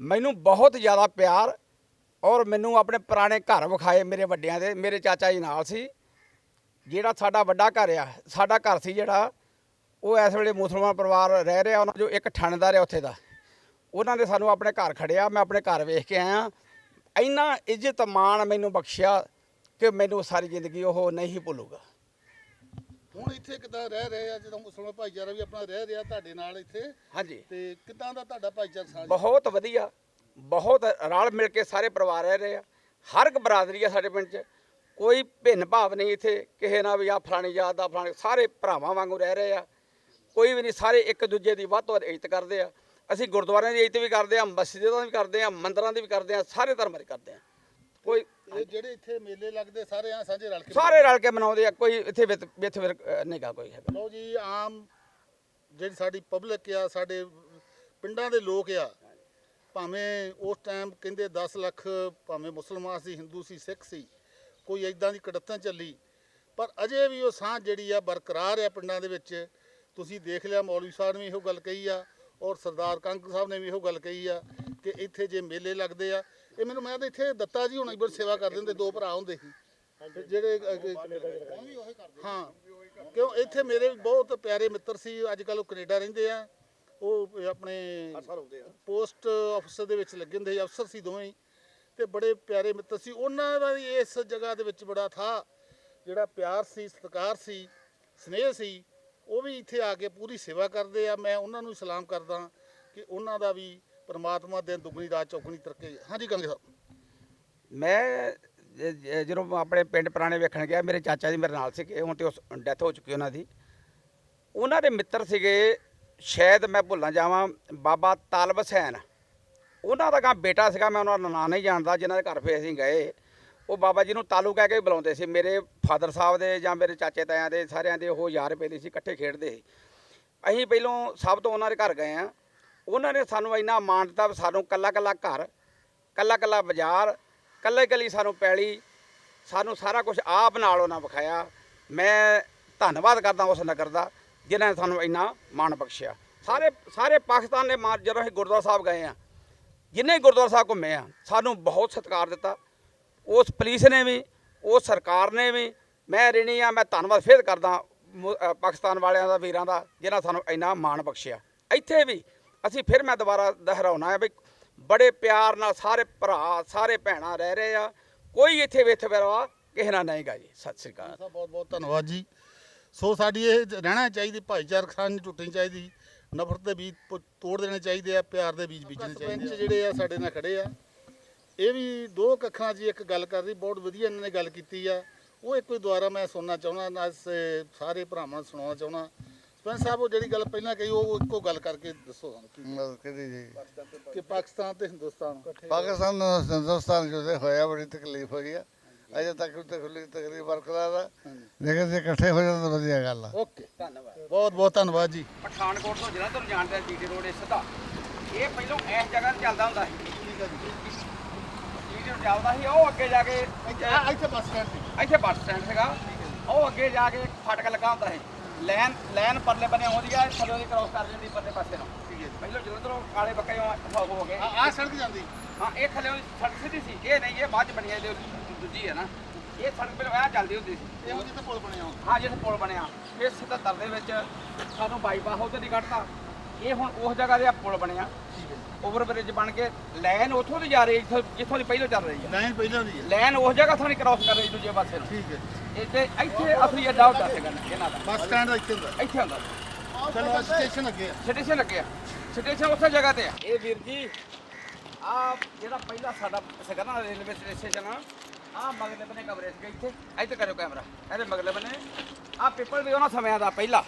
ਮੈਨੂੰ ਬਹੁਤ ਜ਼ਿਆਦਾ ਪਿਆਰ ਔਰ ਮੈਨੂੰ ਆਪਣੇ ਪੁਰਾਣੇ ਘਰ ਵਿਖਾਏ ਮੇਰੇ ਵੱਡਿਆਂ ਦੇ, ਮੇਰੇ ਚਾਚਾ ਜੀ ਨਾਲ ਸੀ। ਜਿਹੜਾ ਸਾਡਾ ਵੱਡਾ ਘਰ ਆ, ਸਾਡਾ ਘਰ ਸੀ ਜਿਹੜਾ ਉਹ ਇਸ ਵੇਲੇ ਮੁਸਲਮਾਨ ਪਰਿਵਾਰ ਰਹਿ ਰਿਹਾ ਉਹਨਾਂ ਜੋ ਇੱਕ ਥਾਣੇਦਾਰ ਆ ਉੱਥੇ ਦਾ। ਉਹਨਾਂ ਨੇ ਸਾਨੂੰ ਆਪਣੇ ਘਰ ਖੜਿਆ ਮੈਂ ਆਪਣੇ ਘਰ ਵੇਖ ਕੇ ਆਇਆ। ਇੰਨਾ ਇੱਜ਼ਤ ਮਾਣ ਮੈਨੂੰ ਬਖਸ਼ਿਆ ਕਿ ਮੈਨੂੰ ਸਾਰੀ ਜ਼ਿੰਦਗੀ ਉਹ ਨਹੀਂ ਭੁੱਲੂਗਾ। ਹੁਣ ਇੱਥੇ ਕਿੱਦਾਂ ਰਹਿ ਰਹੇ ਆ? ਜਦੋਂ ਮੁਸਲਮਾਨ ਭਾਈਚਾਰਾ ਵੀ ਆਪਣਾ ਰਹਿ ਰਿਹਾ ਤੁਹਾਡੇ ਨਾਲ ਇੱਥੇ ਹਾਂਜੀ। ਤੇ ਕਿੱਦਾਂ ਦਾ ਤੁਹਾਡਾ ਭਾਈਚਾਰਾ ਸਾਂਝ? ਬਹੁਤ ਵਧੀਆ ਬਹੁਤ ਰਲ ਮਿਲ ਕੇ ਸਾਰੇ ਪਰਿਵਾਰ ਰਹਿ ਰਹੇ ਆ। ਹਰ ਇੱਕ ਬਰਾਦਰੀ ਆ ਸਾਡੇ ਪਿੰਡ 'ਚ। ਕੋਈ ਭਿੰਨ ਭਾਵ ਨਹੀਂ ਇੱਥੇ ਕਿਸੇ ਨਾਲ ਵੀ ਆ ਫਲਾਣੀ ਜਾਤ ਦਾ ਫਲਾਣੀ ਸਾਰੇ ਭਰਾਵਾਂ ਵਾਂਗੂ ਰਹਿ ਰਹੇ ਆ। ਕੋਈ ਵੀ ਨਹੀਂ ਸਾਰੇ ਇੱਕ ਦੂਜੇ ਦੀ ਵੱਧ ਤੋਂ ਵੱਧ ਇੱਜ਼ਤ ਕਰਦੇ ਆ। ਅਸੀਂ ਗੁਰਦੁਆਰਿਆਂ ਦੀ ਇੱਜ਼ਤ ਵੀ ਕਰਦੇ ਆ ਮਸਜਿਦਾਂ ਦੀ ਵੀ ਕਰਦੇ ਆ ਮੰਦਰਾਂ ਦੀ ਵੀ ਕਰਦੇ ਆ ਸਾਰੇ ਧਰਮਾਂ ਦੀ ਕਰਦੇ ਆ। ਕੋਈ ਜਿਹੜੇ ਇੱਥੇ ਮੇਲੇ ਲੱਗਦੇ ਸਾਰੇ ਆ ਸਾਂਝੇ ਰਲ ਕੇ ਸਾਰੇ ਰਲ ਕੇ ਮਨਾਉਂਦੇ ਆ ਕੋਈ ਇੱਥੇ ਵਿਤ ਨਹੀਂਗਾ ਕੋਈ ਹੈਗਾ। ਲਓ ਜੀ ਆਮ ਜਿਹੜੀ ਸਾਡੀ ਪਬਲਿਕ ਆ ਸਾਡੇ ਪਿੰਡਾਂ ਦੇ ਲੋਕ ਆ ਭਾਵੇਂ ਉਸ ਟਾਈਮ ਕਹਿੰਦੇ 10 ਲੱਖ ਭਾਵੇਂ ਮੁਸਲਮਾਨ ਸੀ ਹਿੰਦੂ ਸੀ ਸਿੱਖ ਸੀ ਕੋਈ ਐਦਾਂ ਦੀ ਕੜੱਤਨ ਚੱਲੀ ਪਰ ਅਜੇ ਵੀ ਉਹ ਸਾਂਝ ਜਿਹੜੀ ਆ ਬਰਕਰਾਰ ਆ ਪਿੰਡਾਂ ਦੇ ਵਿੱਚ। ਤੁਸੀਂ ਦੇਖ ਲਿਆ, ਮੌਲਵੀ ਸਾਹਿਬ ਨੇ ਵੀ ਇਹੋ ਗੱਲ ਕਹੀ ਆ ਔਰ ਸਰਦਾਰ ਕੰਗ ਸਾਹਿਬ ਨੇ ਵੀ ਇਹੋ ਗੱਲ ਕਹੀ ਆ ਕਿ ਇੱਥੇ ਜੇ ਮੇਲੇ ਲੱਗਦੇ ਆ, ਇਹ ਮੈਨੂੰ ਮੈਂ ਤਾਂ ਇੱਥੇ ਦੱਤਾ ਜੀ ਹੁਣ ਇੱਕ ਵਾਰ ਸੇਵਾ ਕਰਦੇ ਹੁੰਦੇ ਦੋ ਭਰਾ ਹੁੰਦੇ ਸੀ। ਜਿਹੜੇ ਹਾਂ, ਕਿਉਂ ਇੱਥੇ ਮੇਰੇ ਬਹੁਤ ਪਿਆਰੇ ਮਿੱਤਰ ਸੀ ਅੱਜ ਕੱਲ ਉਹ ਕੈਨੇਡਾ ਰਹਿੰਦੇ ਆ, ਉਹ ਆਪਣੇ ਪੋਸਟ ਆਫਿਸਰ ਦੇ ਵਿੱਚ ਲੱਗੇ ਹੁੰਦੇ ਸੀ, ਅਫਸਰ ਸੀ ਦੋਵੇਂ ਹੀ, ਤੇ ਬੜੇ ਪਿਆਰੇ ਮਿੱਤਰ ਸੀ। ਉਹਨਾਂ ਦਾ ਵੀ ਇਸ ਜਗ੍ਹਾ ਦੇ ਵਿੱਚ ਬੜਾ ਥਾ, ਜਿਹੜਾ ਪਿਆਰ ਸੀ, ਸਤਿਕਾਰ ਸੀ, ਸਨੇਹ ਸੀ ਉਹ ਵੀ ਇੱਥੇ ਆ ਕੇ ਪੂਰੀ ਸੇਵਾ ਕਰਦੇ ਆ, ਮੈਂ ਉਹਨਾਂ ਨੂੰ ਸਲਾਮ ਕਰਦਾ ਕਿ ਉਹਨਾਂ ਦਾ ਵੀ ਪਰਮਾਤਮਾ ਦੇ ਦੁਗਣੀ ਰਾਤ ਚੌਗਣੀ ਤਰੱਕੀ ਹਾਂਜੀ ਕੰਗੇ ਸਾਹਿਬ। ਮੈਂ ਜਦੋਂ ਆਪਣੇ ਪਿੰਡ ਪੁਰਾਣੇ ਵੇਖਣ ਗਿਆ, ਮੇਰੇ ਚਾਚਾ ਜੀ ਮੇਰੇ ਨਾਲ ਸੀਗੇ ਹੁਣ ਤੇ ਉਸ ਡੈਥ ਹੋ ਚੁੱਕੀ ਉਹਨਾਂ ਦੀ। ਉਹਨਾਂ ਦੇ ਮਿੱਤਰ ਸੀਗੇ, ਸ਼ਾਇਦ ਮੈਂ ਭੁੱਲਾਂ ਜਾਵਾਂ, ਬਾਬਾ ਤਾਲਬ ਹਸੈਨ ਉਹਨਾਂ ਦਾ ਕਾਂ ਬੇਟਾ ਸੀਗਾ, ਮੈਂ ਉਹਨਾਂ ਦਾ ਨਾਂ ਨਹੀਂ ਜਾਣਦਾ, ਜਿਨ੍ਹਾਂ ਦੇ ਘਰ ਫੇ ਅਸੀਂ ਗਏ। ਉਹ ਬਾਬਾ ਜੀ ਨੂੰ ਤਾਲੂ ਕਹਿ ਕੇ ਹੀ ਬੁਲਾਉਂਦੇ ਸੀ। ਮੇਰੇ ਫਾਦਰ ਸਾਹਿਬ ਦੇ ਜਾਂ ਮੇਰੇ ਚਾਚੇ ਤਾਇਆਂ ਦੇ ਸਾਰਿਆਂ ਦੇ ਉਹ ਯਾਰ ਪੇਦੇ ਸੀ, ਇਕੱਠੇ ਖੇਡਦੇ ਸੀ। ਅਸੀਂ ਪਹਿਲੋਂ ਸਭ ਤੋਂ ਉਹਨਾਂ ਦੇ ਘਰ ਗਏ ਆ ਉਹਨਾਂ ਨੇ ਸਾਨੂੰ ਇੰਨਾ ਮਾਣ ਦਿੱਤਾ ਵੀ ਸਾਨੂੰ ਕੱਲਾ ਕੱਲਾ ਘਰ ਕੱਲਾ ਕੱਲਾ ਬਾਜ਼ਾਰ ਕੱਲੇ ਕੱਲੀ ਸਾਨੂੰ ਪੈਲੀ, ਸਾਨੂੰ ਸਾਰਾ ਕੁਝ ਆਪ ਨਾਲ ਉਹਨਾਂ ਵਿਖਾਇਆ। ਮੈਂ ਧੰਨਵਾਦ ਕਰਦਾ ਉਸ ਨਗਰ ਦਾ, ਜਿਨ੍ਹਾਂ ਨੇ ਸਾਨੂੰ ਇੰਨਾ ਮਾਣ ਬਖਸ਼ਿਆ। ਸਾਰੇ ਸਾਰੇ ਪਾਕਿਸਤਾਨ ਦੇ ਮਾਣ ਜਦੋਂ ਅਸੀਂ ਗੁਰਦੁਆਰਾ ਸਾਹਿਬ ਗਏ ਆ ਜਿੰਨੇ ਗੁਰਦੁਆਰਾ ਸਾਹਿਬ ਘੁੰਮੇ ਆ ਸਾਨੂੰ ਬਹੁਤ ਸਤਿਕਾਰ ਦਿੱਤਾ। ਉਸ ਪੁਲਿਸ ਨੇ ਵੀ ਉਸ ਸਰਕਾਰ ਨੇ ਵੀ ਮੈਂ ਰਿਣੀ ਆ ਮੈਂ ਧੰਨਵਾਦ ਫੇਰ ਕਰਦਾ ਪਾਕਿਸਤਾਨ ਵਾਲਿਆਂ ਦਾ ਵੀਰਾਂ ਦਾ ਜਿਨ੍ਹਾਂ ਸਾਨੂੰ ਇੰਨਾ ਮਾਣ ਬਖਸ਼ਿਆ। ਇੱਥੇ ਵੀ ਅਸੀਂ ਫਿਰ ਮੈਂ ਦੁਬਾਰਾ ਦੁਹਰਾਉਣਾ ਹੈ ਵੀ ਬੜੇ ਪਿਆਰ ਨਾਲ ਸਾਰੇ ਭਰਾ ਸਾਰੇ ਭੈਣਾਂ ਰਹਿ ਰਹੇ ਆ। ਕੋਈ ਇੱਥੇ ਵਿਥ ਵਿਰਵਾ ਕਿਸੇ ਨਾਲ ਨਹੀਂਗਾ ਜੀ। ਸਤਿ ਸ੍ਰੀ ਅਕਾਲ। ਸਾਹਿਬ ਬਹੁਤ ਬਹੁਤ ਧੰਨਵਾਦ ਜੀ। ਸੋ ਸਾਡੀ ਇਹ ਰਹਿਣਾ ਚਾਹੀਦੀ ਭਾਈਚਾਰਕ ਸਾਂਝ ਨਹੀਂ ਟੁੱਟਣੀ ਚਾਹੀਦੀ ਨਫ਼ਰਤ ਦੇ ਬੀਜ ਪ- ਤੋੜ ਦੇਣੇ ਚਾਹੀਦੇ ਆ ਪਿਆਰ ਦੇ ਬੀਜ ਬੀਜਣੇ ਚਾਹੀਦੇ ਆ। ਜਿਹੜੇ ਆ ਸਾਡੇ ਨਾਲ ਖੜੇ ਆ। ਇਹ ਵੀ ਦੋ ਅੱਖਾਂ 'ਚ ਇੱਕ ਗੱਲ ਕਰ ਰਹੀ ਬਹੁਤ ਵਧੀਆ ਇਹਨਾਂ ਨੇ ਗੱਲ ਕੀਤੀ ਆ। ਉਹ ਇੱਕ ਕੋਈ ਦੁਆਰਾ ਮੈਂ ਸੁਣਨਾ ਚਾਹੁੰਦਾ ਸਾਰੇ ਭਰਾਵਾਂ ਨੂੰ ਸੁਣਾਉਣਾ ਚਾਹੁੰਦਾ। ਸਰਪੰਚ ਸਾਹਿਬ ਉਹ ਜਿਹੜੀ ਗੱਲ ਪਹਿਲਾਂ ਕਹੀ ਉਹ ਇੱਕੋ ਗੱਲ ਕਰਕੇ ਦੱਸੋ ਸਾਨੂੰ ਕੀ ਜੀ। ਪਾਕਿਸਤਾਨ ਤੇ ਹਿੰਦੁਸਤਾਨ। ਪਾਕਿਸਤਾਨ ਨਾਲ ਹਿੰਦੁਸਤਾਨ ਜੋ ਹੋਇਆ ਬੜੀ ਤਕਲੀਫ ਹੋਈ ਆ। ਅਜੇ ਤੱਕ ਤਕਲੀਫ ਤਕਲੀਫ ਬਰਕਰਾਰ ਆ। ਲੇਕਿਨ ਜੇ ਇਕੱਠੇ ਹੋ ਜਾਣ ਤਾਂ ਵਧੀਆ ਗੱਲ ਆ। ਓਕੇ। ਧੰਨਵਾਦ ਬਹੁਤ ਬਹੁਤ ਧੰਨਵਾਦ ਜੀ। ਪਠਾਨਕੋਟ ਤੋਂ ਜਲੰਧਰ ਨੂੰ ਜਾਣਦਾ ਜੀਟੀ ਰੋਡ ਇਹ ਸਿੱਧਾ। ਇਹ ਪਹਿਲਾਂ ਇਸ ਜਗ੍ਹਾ ਤੇ ਚੱਲਦਾ ਹੁੰਦਾ ਸੀ। ਠੀਕ ਹੈ ਜੀ ਰੋਡ ਚੱਲਦਾ ਸੀ ਉਹ ਅੱਗੇ ਜਾ ਕੇ ਇੱਥੇ ਬੱਸ ਸਟੈਂਡ ਸੀ। ਇੱਥੇ ਬੱਸ ਸਟੈਂਡ ਸੀਗਾ। ਉਹ ਅੱਗੇ ਜਾ ਕੇ ਫਾਟਕ ਲੱਗਾ ਹੁੰਦਾ ਸੀ। ਲੈਨ ਲੈਨ ਪਰਲੇ ਬੰਨੇ ਆਉਂਦੀ ਆ ਥੱਲੇ ਦੀ ਕ੍ਰਾਸ ਕਰ ਜਾਂਦੀ ਪਰਲੇ ਪਾਸੇ ਨੂੰ। ਪਹਿਲਾਂ ਜਲੰਧਰੋਂ ਕਾਲੇ ਬੱਕੇ ਹੋ ਹੋ ਗਏ। ਆ ਸੜਕ ਜਾਂਦੀ। ਹਾਂ ਇਹ ਥੱਲੇ ਸੜਕ ਸਿੱਧੀ ਸੀ ਇਹ ਨਹੀਂ ਇਹ ਬਾਅਦ ਚ ਬਣੀ ਹੈ ਇਹਦੇ ਦੂਜੀ ਹੈ ਨਾ। ਇਹ ਸੜਕ ਪਹਿਲਾਂ ਐ ਚੱਲਦੀ ਹੁੰਦੀ ਸੀ। ਇਹ ਉਹ ਜਿੱਥੇ ਪੁਲ ਬਣਿਆ ਹੁਣ ਹਾਂ ਜਿਹੜਾ ਪੁਲ ਬਣਿਆ। ਇਹ 77 ਦੇ ਵਿੱਚ ਸਾਨੂੰ ਬਾਈਪਾਸ ਉੱਧਰ ਦੀ ਕੱਢਤਾ। ਇਹ ਹੁਣ ਉਸ ਜਗ੍ਹਾ ਤੇ ਆ ਪੁਲ ਬਣਿਆ। ਓਵਰ ਬ੍ਰਿਜ ਬਣ ਕੇ ਲਾਈਨ ਉੱਥੋਂ ਦੀ ਜਾ ਰਹੀ ਇੱਥੋਂ ਜਿੱਥੋਂ ਦੀ ਪਹਿਲਾਂ ਚੱਲ ਰਹੀ ਹੈ। ਲਾਈਨ ਪਹਿਲਾਂ ਦੀ ਹੈ। ਲਾਈਨ ਉਸ ਜਗ੍ਹਾ ਤੋਂ ਨਹੀਂ ਕ੍ਰਾਸ ਕਰ ਰਹੀ ਦੂਜੇ ਪਾਸੇ ਨੂੰ। ਠੀਕ ਹੈ ਇੱਥੇ ਇੱਥੇ ਅਸਲੀ ਅੱਡਾ ਹੁੰਦਾ ਸੀਗਾ ਇਹਨਾਂ ਦਾ। ਬੱਸ ਸਟੈਂਡ ਇੱਥੇ ਹੁੰਦਾ। ਇੱਥੇ ਹੁੰਦਾ। ਚਲੋ ਸਟੇਸ਼ਨ ਅੱਗੇ ਆ। ਸਟੇਸ਼ਨ ਲੱਗਿਆ ਸਟੇਸ਼ਨ ਉਸੇ ਜਗ੍ਹਾ ਤੇ ਆ। ਇਹ ਵੀਰ ਜੀ ਆ ਜਿਹੜਾ ਪਹਿਲਾ ਸਾਡਾ ਸੀਗਾ ਨਾ ਰੇਲਵੇ ਸਟੇਸ਼ਨ ਆ ਮਗਲੇ ਬਨੇ ਕਮਰੇ ਸੀਗੇ ਇੱਥੇ। ਇੱਥੇ ਕਰਿਓ ਕੈਮਰਾ। ਇਹਦੇ ਮਗਲੇ ਬਨੇ ਆ ਪੀਪਲ ਵੀ ਉਹਨਾਂ ਸਮਿਆਂ ਦਾ ਪਹਿਲਾ।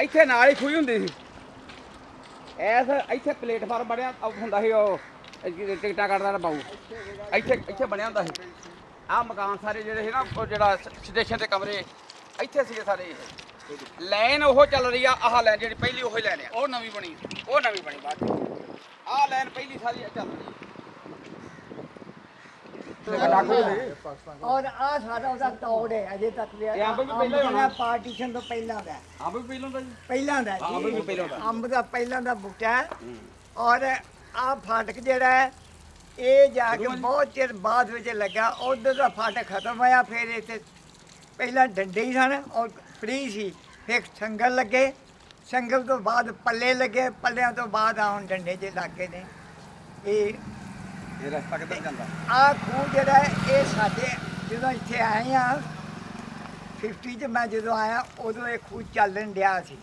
ਇੱਥੇ ਨਾਲ ਹੀ ਖੂਹੀ ਹੁੰਦੀ ਸੀ। ਐਸ ਇੱਥੇ ਪਲੇਟਫਾਰਮ ਬਣਿਆ ਹੁੰਦਾ ਸੀ ਉਹ ਟਿਕਟਾਂ ਕੱਟਦਾ ਬਾਊ। ਇੱਥੇ ਇੱਥੇ ਬਣਿਆ ਹੁੰਦਾ ਸੀ। ਆ ਮਕਾਨ ਸਾਰੇ ਜਿਹੜੇ ਸੀ ਨਾ ਉਹ ਜਿਹੜਾ ਸਟੇਸ਼ਨ ਦੇ ਕਮਰੇ ਇੱਥੇ ਸੀਗੇ ਸਾਰੇ ਇਹ। ਲਾਈਨ ਉਹ ਚੱਲ ਰਹੀ ਆ ਆਹ ਲਾਈਨ ਜਿਹੜੀ ਪਹਿਲੀ ਉਹੀ ਲਾਈਨ ਆ। ਉਹ ਨਵੀਂ ਬਣੀ। ਉਹ ਨਵੀਂ ਬਣੀ ਬਾਅਦ ਆਹ ਲਾਈਨ ਪਹਿਲੀ ਸਾਰੀ ਚੱਲ ਰਹੀ ਔਰ ਆ ਸਾਡਾ ਉਹਦਾ ਤੌੜ ਹੈ ਅਜੇ ਤੱਕ ਵੀ। ਇਹ ਅੰਬ ਵੀ ਪਹਿਲਾਂ ਹੋਣਾ। ਪਾਰਟੀਸ਼ਨ ਤੋਂ ਪਹਿਲਾਂ ਦਾ ਹੈ। ਵੀ ਪਹਿਲਾਂ ਦਾ ਜੀ? ਪਹਿਲਾਂ ਦਾ ਅੰਬ ਵੀ ਪਹਿਲਾਂ ਦਾ। ਅੰਬ ਦਾ ਪਹਿਲਾਂ ਦਾ ਬੂਟਾ ਹੈ। ਔਰ ਆ ਫਾਟਕ ਜਿਹੜਾ ਹੈ ਇਹ ਜਾ ਕੇ ਬਹੁਤ ਚਿਰ ਬਾਅਦ ਵਿੱਚ ਲੱਗਾ। ਉਧਰ ਦਾ ਫਾਟਕ ਖਤਮ ਹੋਇਆ ਫਿਰ ਇੱਥੇ ਪਹਿਲਾਂ ਡੰਡੇ ਹੀ ਸਨ ਔਰ ਫ੍ਰੀ ਸੀ। ਫਿਰ ਸੰਗਲ ਲੱਗੇ। ਸੰਗਲ ਤੋਂ ਬਾਅਦ ਪੱਲੇ ਲੱਗੇ। ਪੱਲਿਆਂ ਤੋਂ ਬਾਅਦ ਆ ਹੁਣ ਡੰਡੇ ਜੇ ਲੱਗੇ ਨੇ। ਇਹ ਇਹ ਰਸਤਾ ਕਿੱਧਰ ਜਾਂਦਾ? ਆ ਖੂਹ ਜਿਹੜਾ ਹੈ, ਇਹ ਸਾਡੇ ਜਦੋਂ ਇੱਥੇ ਆਏ ਆ 50 ਚ ਮੈਂ ਜਦੋਂ ਆਇਆ ਉਦੋਂ ਇਹ ਖੂਹ ਚੱਲਣ ਡਿਆ ਸੀ।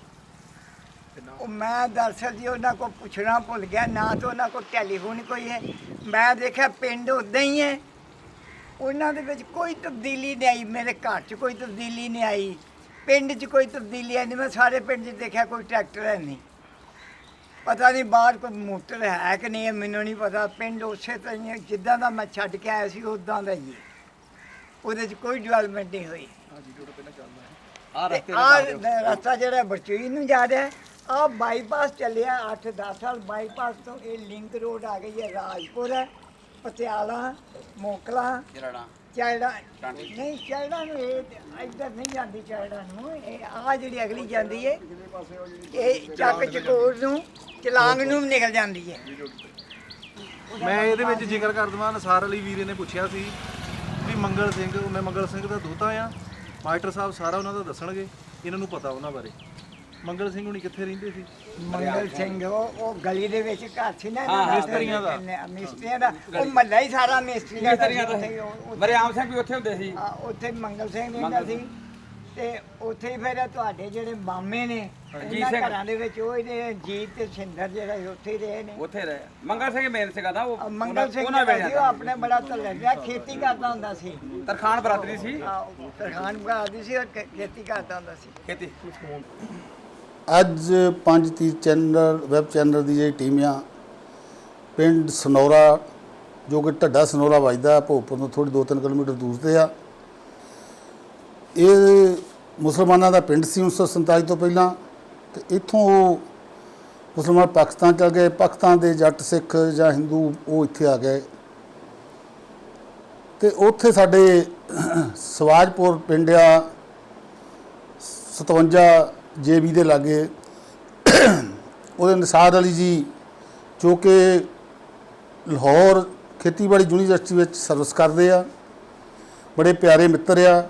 ਉਹ ਮੈਂ ਦਰਅਸਲ ਜੀ ਉਹਨਾਂ ਕੋ ਪੁੱਛਣਾ ਭੁੱਲ ਗਿਆ ਨਾ ਤਾਂ ਉਹਨਾਂ ਕੋ ਟੈਲੀਫੋਨ ਕੋਈ ਹੈ। ਮੈਂ ਦੇਖਿਆ ਪਿੰਡ ਉਦਾਂ ਹੀ ਹੈ। ਉਹਨਾਂ ਦੇ ਵਿੱਚ ਕੋਈ ਤਬਦੀਲੀ ਨਹੀਂ ਆਈ ਮੇਰੇ ਘਰ 'ਚ ਕੋਈ ਤਬਦੀਲੀ ਨਹੀਂ ਆਈ। ਪਿੰਡ 'ਚ ਕੋਈ ਤਬਦੀਲੀ ਆਈ ਨਹੀਂ ਮੈਂ ਸਾਰੇ ਪਿੰਡ 'ਚ ਦੇਖਿਆ ਕੋਈ ਟਰੈਕਟਰ ਹੈ ਨਹੀਂ। ਪਤਾ ਨਹੀਂ ਬਾਹਰ ਕੋਈ ਮੋਟਰ ਹੈ ਕਿ ਨਹੀਂ ਮੈਨੂੰ ਨਹੀਂ ਪਤਾ। ਪਿੰਡ ਉਸੇ ਤਰ੍ਹਾਂ ਹੀ ਹੈ, ਜਿੱਦਾਂ ਦਾ ਮੈਂ ਛੱਡ ਕੇ ਆਇਆ ਸੀ ਉਦਾਂ ਦਾ ਹੀ ਹੈ। ਉਹਦੇ 'ਚ ਕੋਈ ਡਿਵੈਲਪਮੈਂਟ ਨਹੀਂ ਹੋਈ। ਆ ਰਸਤੇ ਆਹ ਰਸਤਾ ਜਿਹੜਾ ਬਰਚੂਈ ਨੂੰ ਜਾ ਰਿਹਾ ਆ ਬਾਈਪਾਸ ਚੱਲਿਆ 8-10 ਸਾਲ ਬਾਈਪਾਸ ਤੋਂ। ਇਹ ਲਿੰਕ ਰੋਡ ਆ ਗਈ ਹੈ ਰਾਜਪੁਰ ਹੈ ਪਟਿਆਲਾ ਮੋਕਲਾ। ਜਿਹੜਾ ਚਾਈੜਾ ਨਹੀਂ ਚਾਈੜਾ ਨੂੰ ਇਹ ਇੱਧਰ ਨਹੀਂ ਜਾਂਦੀ ਚਾਈੜਾ ਨੂੰ, ਇਹ ਆ ਜਿਹੜੀ ਅਗਲੀ ਜਾਂਦੀ ਹੈ ਇਹ ਚੱਕ ਚਕੋਰ ਨੂੰ, ਚਲਾਂਗ ਨੂੰ ਨਿਕਲ ਜਾਂਦੀ ਹੈ ਮੈਂ ਇਹਦੇ ਵਿੱਚ ਜ਼ਿਕਰ ਕਰ ਦਵਾਂ ਨਸਾਰ ਅਲੀ ਵੀਰੇ ਨੇ ਪੁੱਛਿਆ ਸੀ ਵੀ ਮੰਗਲ ਸਿੰਘ, ਮੈਂ ਮੰਗਲ ਸਿੰਘ ਦਾ ਦੋਤਾ ਆ, ਮਾਸਟਰ ਸਾਹਿਬ ਸਾਰਾ ਉਹਨਾਂ ਦਾ ਦੱਸਣਗੇ, ਇਹਨਾਂ ਨੂੰ ਪਤਾ ਉਹਨਾਂ ਬਾਰੇ। ਮੰਗਲ ਸਿੰਘ ਹੁਣੀ ਕਿੱਥੇ ਰਹਿੰਦੇ ਸੀ? ਮੰਗਲ ਸਿੰਘ ਉਹ ਉਹ ਗਲੀ ਦੇ ਵਿੱਚ ਘਰ ਸੀ ਨਾ ਹਾਂ, ਮਿਸਤਰੀਆਂ ਦਾ। ਮਿਸਤਰੀਆਂ ਦਾ। ਉਹ ਮੱਲਾ ਹੀ ਸਾਰਾ ਮਿਸਤਰੀਆਂ ਦਾ ਮਿਸਤਰੀਆਂ ਦਾ ਸੀ, ਹੀ ਉਹ- ਉਹ- ਮਰਿਆਮ ਸਿੰਘ ਵੀ ਉੱਥੇ ਹੁੰਦੇ ਸੀ। ਆ, ਉੱਥੇ ਮੰਗਲ ਸਿੰਘ ਰਹਿੰਦਾ ਸੀ। ਤੇ ਉੱਥੇ ਹੀ ਫਿਰ ਤੁਹਾਡੇ ਜਿਹੜੇ ਮਾਮੇ ਨੇ ਸਿੰਘ। ਘਰਾਂ ਦੇ ਵਿੱਚ ਉਹ ਇਹਦੇ ਜੀਤ ਤੇ ਸਿੰਦਰ ਜਿਹੜਾ ਸੀ ਉੱਥੇ ਹੀ ਰਹੇ ਨੇ। ਉੱਥੇ ਰਹੇ। ਮੰਗਲ ਸਿੰਘ ਮੇਨ ਸੀਗਾ ਨਾ ਉਹ। ਮੰਗਲ ਸਿੰਘ ਉਹਨਾਂ ਜਿਹੜਾ ਵੇਲੇ ਸੀ ਉਹ ਆਪਣੇ ਬੜਾ ਤਲੜਿਆ ਖੇਤੀ ਕਰਦਾ ਹੁੰਦਾ ਸੀ। ਤਰਖਾਨ ਬਰਾਦਰੀ ਸੀ। ਤਰਖਾਨ ਬਹਾਦੀ ਸੀ ਔਰ ਖੇ- ਖੇਤੀ ਕਰਦਾ ਹੁੰਦਾ ਸੀ। ਖੇਤੀ। ਅੱਜ ਪੰਜ ਤੀ ਚੈਨਲ, ਵੈਬ ਚੈਨਲ ਦੀ ਜਿਹੜੀ ਟੀਮ ਆ, ਪਿੰਡ ਸਨੌਰਾ, ਜੋ ਕਿ ਢੱਡਾ ਸਨੌਰਾ ਵੱਜਦਾ, ਭੋਪਰ ਤੋਂ ਥੋੜੀ 2-3 ਕਿਲੋਮੀਟਰ ਦੂਰ ਤੇ ਆ। ਇਹ ਮੁਸਲਮਾਨਾਂ ਦਾ ਪਿੰਡ ਸੀ 1947 ਤੋਂ ਪਹਿਲਾਂ ਤੇ ਇੱਥੋਂ ਉਹ ਮੁਸਲਮਾਨ ਪਾਕਿਸਤਾਨ ਚਲ ਗਏ। ਪਾਕਿਸਤਾਨ ਦੇ ਜੱਟ ਸਿੱਖ ਜਾਂ ਹਿੰਦੂ ਉਹ ਇੱਥੇ ਆ ਗਏ। ਤੇ ਉੱਥੇ ਸਾਡੇ ਸਵਾਜਪੁਰ ਪਿੰਡ ਆ 57 ਜੇਬੀ ਦੇ ਲਾਗੇ ਉਹਦੇ ਨਿਸਾਰ ਅਲੀ ਜੀ, ਜੋ ਕਿ ਲਾਹੌਰ ਖੇਤੀਬਾੜੀ ਯੂਨੀਵਰਸਿਟੀ ਵਿੱਚ ਸਰਵਿਸ ਕਰਦੇ ਆ, ਬੜੇ ਪਿਆਰੇ ਮਿੱਤਰ ਆ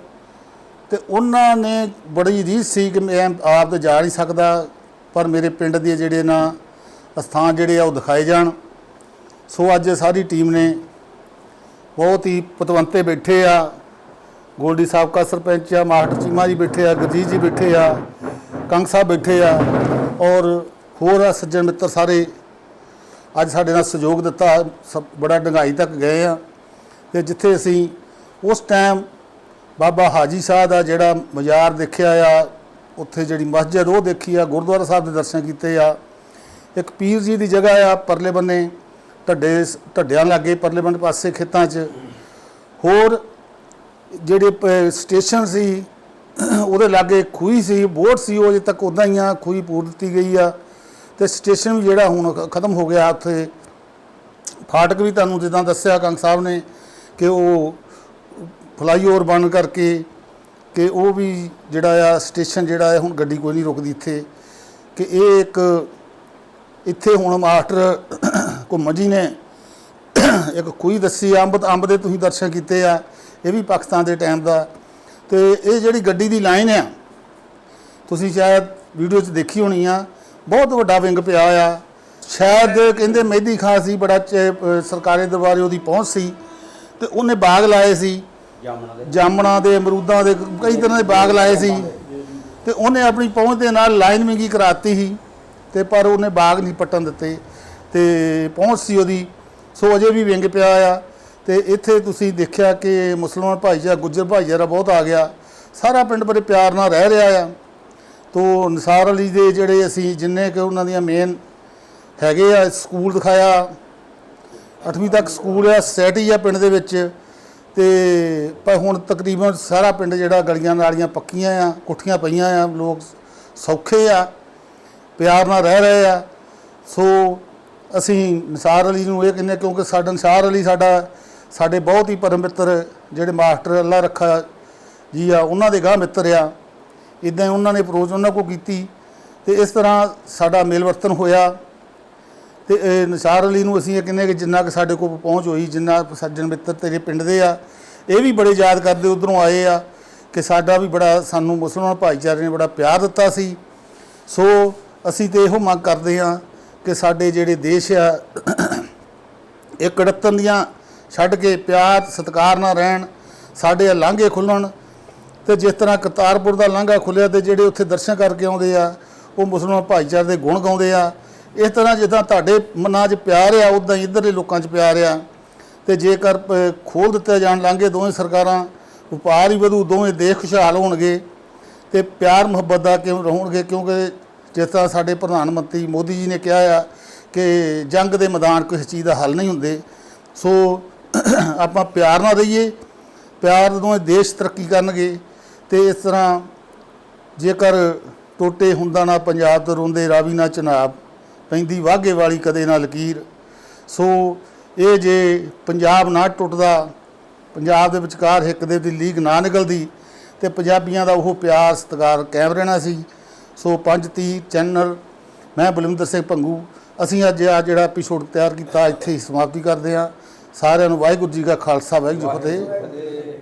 ਤੇ ਉਹਨਾਂ ਨੇ ਬੜੀ ਰੀਸ ਸੀ ਕਿ ਮੈਂ ਆਪ ਤਾਂ ਜਾ ਨਹੀਂ ਸਕਦਾ, ਪਰ ਮੇਰੇ ਪਿੰਡ ਦੇ ਜਿਹੜੇ ਨਾ ਸਥਾਨ ਜਿਹੜੇ ਆ ਉਹ ਦਿਖਾਏ ਜਾਣ। ਸੋ ਅੱਜ ਸਾਰੀ ਟੀਮ ਨੇ ਬਹੁਤ ਹੀ ਪਤਵੰਤੇ ਬੈਠੇ ਆ। ਗੋਲਡੀ ਸਾਬਕਾ ਸਰਪੰਚ ਆ, ਮਾਸਟਰ ਚੀਮਾ ਜੀ ਬੈਠੇ ਆ, ਗੁਰਜੀਤ ਜੀ ਬੈਠੇ ਆ। ਕੰਗ ਸਾਹਿਬ ਬੈਠੇ ਆ ਔਰ ਹੋਰ ਆ ਸੱਜਣ ਮਿੱਤਰ ਸਾਰੇ। ਅੱਜ ਸਾਡੇ ਨਾਲ ਸਹਿਯੋਗ ਦਿੱਤਾ, ਸਭ ਬੜਾ ਡੰਗਾਈ ਤੱਕ ਗਏ ਆ। ਤੇ ਜਿੱਥੇ ਅਸੀਂ ਉਸ ਟਾਈਮ ਬਾਬਾ ਹਾਜੀ ਸਾਹਿਬ ਦਾ ਜਿਹੜਾ ਮਜ਼ਾਰ ਦੇਖਿਆ ਆ, ਉੱਥੇ ਜਿਹੜੀ ਮਸਜਿਦ ਉਹ ਦੇਖੀ ਆ, ਗੁਰਦੁਆਰਾ ਸਾਹਿਬ ਦੇ ਦਰਸ਼ਨ ਕੀਤੇ ਆ। ਇੱਕ ਪੀਰ ਜੀ ਦੀ ਜਗ੍ਹਾ ਆ ਪਰਲੇ ਬੰਨੇ, ਢੱਡੇ ਢੱਡਿਆਂ ਲਾਗੇ ਪਰਲੇ ਬੰਨੇ ਪਾਸੇ ਖੇਤਾਂ 'ਚ। ਹੋਰ ਜਿਹੜੇ ਪ- ਸਟੇਸ਼ਨ ਸੀ ਉਹਦੇ ਲਾਗੇ ਖੂਹੀ ਸੀ, ਬੋਟ ਸੀ, ਉਹ ਅਜੇ ਤੱਕ ਉਦਾਂ ਹੀ ਆ, ਖੂਹੀ ਪੂਰ ਦਿੱਤੀ ਗਈ ਆ। ਤੇ ਸਟੇਸ਼ਨ ਵੀ ਜਿਹੜਾ ਹੁਣ ਖਤਮ ਹੋ ਗਿਆ ਉੱਥੇ। ਫਾਟਕ ਵੀ ਤੁਹਾਨੂੰ ਜਿੱਦਾਂ ਦੱਸਿਆ, ਕੰਗ ਸਾਹਿਬ ਨੇ ਕਿ ਉਹ ਫਲਾਈਓਵਰ ਬਣ ਕਰਕੇ ਕਿ ਉਹ ਵੀ ਜਿਹੜਾ ਆ ਸਟੇਸ਼ਨ ਜਿਹੜਾ ਹੈ ਹੁਣ ਗੱਡੀ ਕੋਈ ਨਹੀਂ ਰੁਕਦੀ ਇੱਥੇ। ਕਿ ਇਹ ਇੱਕ ਇੱਥੇ ਹੁਣ ਮਾਸਟਰ ਘੁੰਮਣ ਜੀ ਨੇ ਇੱਕ ਖੂਹੀ ਦੱਸੀ ਅੰਬ ਅੰਬ ਦੇ ਤੁਸੀਂ ਦਰਸ਼ਨ ਕੀਤੇ ਆ, ਇਹ ਵੀ ਪਾਕਿਸਤਾਨ ਦੇ ਟਾਈਮ ਦਾ। ਤੇ ਇਹ ਜਿਹੜੀ ਗੱਡੀ ਦੀ ਲਾਈਨ ਆ ਤੁਸੀਂ ਸ਼ਾਇਦ ਵੀਡੀਓ 'ਚ ਦੇਖੀ ਹੋਣੀ ਆ ਬਹੁਤ ਵੱਡਾ ਵਿੰਗ ਪਿਆ ਆ। ਸ਼ਾਇਦ ਕਹਿੰਦੇ ਮਹਿਦੀ ਖਾਂ ਸੀ ਬੜਾ ਸਰਕਾਰੀ ਦਰਬਾਰੇ ਉਹਦੀ ਪਹੁੰਚ ਸੀ ਤੇ ਉਹਨੇ ਬਾਗ ਲਾਏ ਸੀ। ਜਾਮਣਾ ਦੇ। ਜਾਮਣਾ ਦੇ ਅਮਰੂਦਾਂ ਦੇ ਕਈ ਤਰ੍ਹਾਂ ਦੇ ਬਾਗ ਲਾਏ ਸੀ। ਤੇ ਉਹਨੇ ਆਪਣੀ ਪਹੁੰਚ ਦੇ ਨਾਲ ਲਾਈਨ ਵਿੰਗੀ ਕਰਾਤੀ ਸੀ ਤੇ ਪਰ ਉਹਨੇ ਬਾਗ ਨਹੀਂ ਪੱਟਣ ਦਿੱਤੇ ਤੇ ਪਹੁੰਚ ਸੀ ਉਹਦੀ। ਸੋ ਅਜੇ ਵੀ ਵਿੰਗ ਪਿਆ ਆ। ਤੇ ਇੱਥੇ ਤੁਸੀਂ ਦੇਖਿਆ ਕਿ ਮੁਸਲਮਾਨ ਭਾਈਚਾਰਾ, ਗੁੱਜਰ ਭਾਈਚਾਰਾ ਬਹੁਤ ਆ ਗਿਆ। ਸਾਰਾ ਪਿੰਡ ਬੜੇ ਪਿਆਰ ਨਾਲ ਰਹਿ ਰਿਹਾ ਆ। ਤੋ ਨਿਸਾਰ ਅਲੀ ਦੇ ਜਿਹੜੇ ਅਸੀਂ ਜਿੰਨੇ ਕਿ ਉਹਨਾਂ ਦੀਆਂ ਮੇਨ ਹੈਗੇ ਆ, ਸਕੂਲ ਦਿਖਾਇਆ। 8ਵੀਂ ਤੱਕ ਸਕੂਲ ਆ ਸੋਸਾਇਟੀ ਆ ਪਿੰਡ ਦੇ ਵਿੱਚ। ਤੇ ਪਰ ਹੁਣ ਤਕਰੀਬਨ ਸਾਰਾ ਪਿੰਡ ਜਿਹੜਾ ਗਲੀਆਂ ਨਾਲੀਆਂ ਪੱਕੀਆਂ ਆ, ਕੁੱਠੀਆਂ ਪਈਆਂ ਆ, ਲੋਕ ਸੌਖੇ ਆ, ਪਿਆਰ ਨਾਲ ਰਹਿ ਰਹੇ ਆ। ਸੋ ਅਸੀਂ ਨਿਸਾਰ ਅਲੀ ਨੂੰ ਇਹ ਕਹਿੰਦੇ ਕਿਉਂਕਿ ਸਾਡਾ ਨਿਸਾਰ ਅਲੀ ਸਾਡਾ ਸਾਡੇ ਬਹੁਤ ਹੀ ਪਰਮ ਮਿੱਤਰ ਜਿਹੜੇ ਮਾਸਟਰ ਅੱਲਾ ਰੱਖਾ ਜੀ ਆ, ਉਹਨਾਂ ਦੇ ਗਾਹ ਮਿੱਤਰ ਆ। ਇਦਾਂ ਉਹਨਾਂ ਨੇ ਅਪਰੋਚ ਉਹਨਾਂ ਕੋਲ ਕੀਤੀ ਤੇ ਇਸ ਤਰ੍ਹਾਂ ਸਾਡਾ ਮੇਲ ਵਰਤਨ ਹੋਇਆ। ਤੇ ਨਿਸਾਰ ਅਲੀ ਨੂੰ ਅਸੀਂ ਇਹ ਕਹਿੰਦੇ ਕਿ ਜਿੰਨਾ ਕਿ ਸਾਡੇ ਕੋਲ ਪਹੁੰਚ ਹੋਈ, ਜਿੰਨਾ ਸੱਜਣ ਮਿੱਤਰ ਤੇਰੇ ਪਿੰਡ ਦੇ ਆ, ਇਹ ਵੀ ਬੜੇ ਯਾਦ ਕਰਦੇ ਉਧਰੋਂ ਆਏ ਆ ਕਿ ਸਾਡਾ ਵੀ ਬੜਾ ਸਾਨੂੰ ਮੁਸਲਮਾਨ ਭਾਈਚਾਰੇ ਨੇ ਬੜਾ ਪਿਆਰ ਦਿੱਤਾ ਸੀ। ਸੋ ਅਸੀਂ ਤੇ ਇਹੋ ਮੰਗ ਕਰਦੇ ਹਾਂ ਕਿ ਸਾਡੇ ਜਿਹੜੇ ਦੇਸ਼ ਆ, ਇਹ ਕੜਤਨ ਦੀਆਂ ਛੱਡ ਕੇ ਪਿਆਰ, ਸਤਿਕਾਰ ਨਾਲ ਰਹਿਣ, ਸਾਡੇ ਲਾਂਘੇ ਖੁੱਲਣ ਤੇ ਜਿਸ ਤਰ੍ਹਾਂ ਕਰਤਾਰਪੁਰ ਦਾ ਲਾਂਘਾ ਖੁੱਲਿਆ ਤੇ ਜਿਹੜੇ ਉੱਥੇ ਦਰਸ਼ਨ ਕਰਕੇ ਆਉਂਦੇ ਆ, ਉਹ ਮੁਸਲਮਾਨ ਭਾਈਚਾਰੇ ਦੇ ਗੁਣ ਗਾਉਂਦੇ ਆ। ਇਸ ਤਰ੍ਹਾਂ ਜਿੱਦਾਂ ਤੁਹਾਡੇ ਮਨਾਂ 'ਚ ਪਿਆਰ ਆ ਉਦਾਂ ਹੀ ਇੱਧਰਲੇ ਲੋਕਾਂ 'ਚ ਪਿਆਰ ਆ। ਤੇ ਜੇਕਰ ਪ- ਖੋਲ ਦਿੱਤੇ ਜਾਣ ਲਾਂਘੇ ਦੋਵੇਂ ਸਰਕਾਰਾਂ, ਵਪਾਰ ਹੀ ਵਧੂ, ਦੋਵੇਂ ਦੇਸ਼ ਖੁਸ਼ਹਾਲ ਹੋਣਗੇ ਤੇ ਪਿਆਰ, ਮੁਹੱਬਤ ਦਾ ਕਿਉਂ ਰਹਣਗੇ? ਕਿਉਂਕਿ ਜਿਸ ਤਰ੍ਹਾਂ ਸਾਡੇ ਪ੍ਰਧਾਨ ਮੰਤਰੀ ਮੋਦੀ ਜੀ ਨੇ ਕਿਹਾ ਆ ਕਿ ਜੰਗ ਦੇ ਮੈਦਾਨ ਕਿਸੇ ਚੀਜ਼ ਦਾ ਹੱਲ ਨਹੀਂ ਹੁੰਦੇ। ਸੋ ਆਪਾਂ ਪਿਆਰ ਨਾਲ ਰਹੀਏ, ਪਿਆਰ ਦੋਵੇਂ ਦੇਸ਼ ਤਰੱਕੀ ਕਰਨਗੇ ਤੇ ਇਸ ਤਰ੍ਹਾਂ ਜੇਕਰ ਟੋਟੇ ਹੁੰਦਾ ਨਾ ਪੰਜਾਬ ਤੋਂ ਰੋਂਦੇ, ਰਾਵੀ ਨਾ ਚਨਾਬ ਪੈਂਦੀ ਵਾਗੇ ਵਾਲੀ ਕਦੇ ਨਾ ਲਕੀਰ। ਸੋ ਇਹ ਜੇ ਪੰਜਾਬ ਨਾ ਟੁੱਟਦਾ, ਪੰਜਾਬ ਦੇ ਵਿਚਕਾਰ ਹਿੱਕ ਦੇ ਦੀ ਲੀਗ ਨਾ ਨਿਕਲਦੀ, ਤੇ ਪੰਜਾਬੀਆਂ ਦਾ ਉਹ ਪਿਆਰ ਸਤਿਕਾਰ ਕਾਇਮ ਰਹਿਣਾ ਸੀ। ਸੋ ਪੰਜ ਤੀਰ ਚੈਨਲ, ਮੈਂ ਬਲਵਿੰਦਰ ਸਿੰਘ ਭੰਗੂ, ਅਸੀਂ ਅੱਜ ਆ ਜਿਹੜਾ ਐਪੀਸੋਡ ਤਿਆਰ ਕੀਤਾ, ਇੱਥੇ ਹੀ ਸਮਾਪਤੀ ਕਰਦੇ ਹਾਂ। ਸਾਰਿਆਂ ਨੂੰ ਵਾਹਿਗੁਰੂ ਜੀ ਕਾ ਖਾਲਸਾ ਵਾਹਿਗੁਰੂ ਜੀ ਫਤਿਹ।